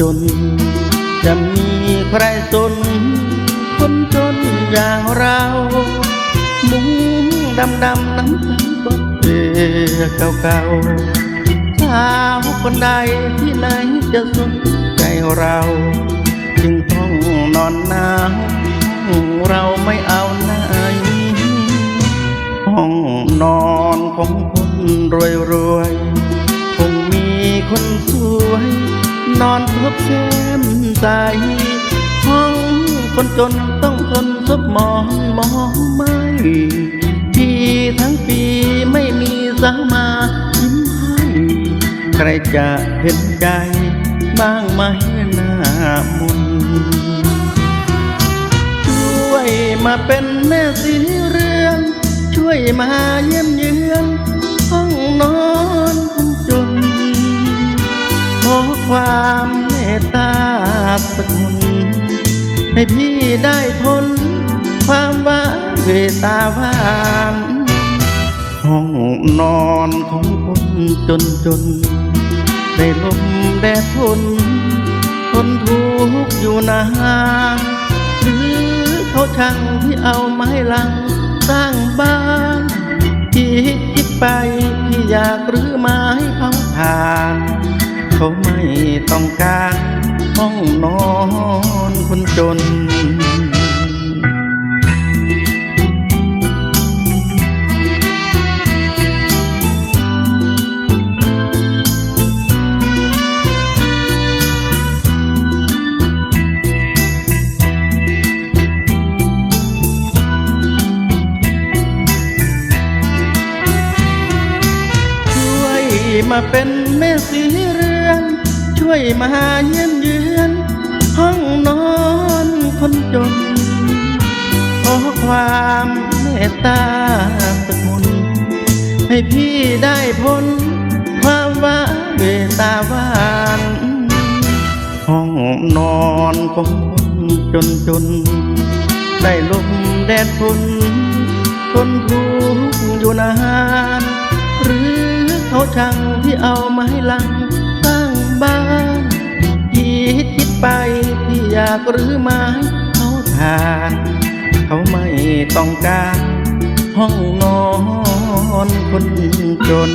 จะมีใครสนคนจนอย่างเรา มุ้งดำดำๆน้ำตาก็เปือเก่าๆสาวคนใดที่ไหนจะสนใจเรา จึงต้องนอนหนาวเราไม่เอาไหนห้องนอนของคนรวยรวยๆคงมีคนสว นอนพบแก้มใสห้องคนจนต้องทนซบหมอนมองไม่ที่ทั้งปีไม่มีสาวมายิ้มให้ใครจะเห็นใจบ้างไหมหน้ามนช่วยมาเป็นแม่สีเรือนช่วยมาเยี่ยมเยือนาสักคนให้พี่ได้ทน ความหวาเวตาหวานห้องนอนของคนจนจน ได้ลมแดดทนทนทุกข์อยู่นานหรือเขาช่างที่เอาไม้ลังสร้างบ้านที่คิดไปที่อยากรื้อไม้เผาถ่าน เขาไม่ต้องการ ห้องนอนคนจน ช่วยมาเป็นแม่สีเรื วยมาเยี่ยมเยือนห้องนอนคนจน ขอความเมตตาสักคนให้พี่ได้พ้นความว่าเวตาวานห้องนอนของคนจนจน ได้ลมแดดฝนทนทุกข์อยู่นาน หรือเขาช่างที่เอาไม้ลัง บ้านพี่คิดไปพี่อยากหรือไม้เขาทานเขาไม่ต้องการห้องนอนคนจน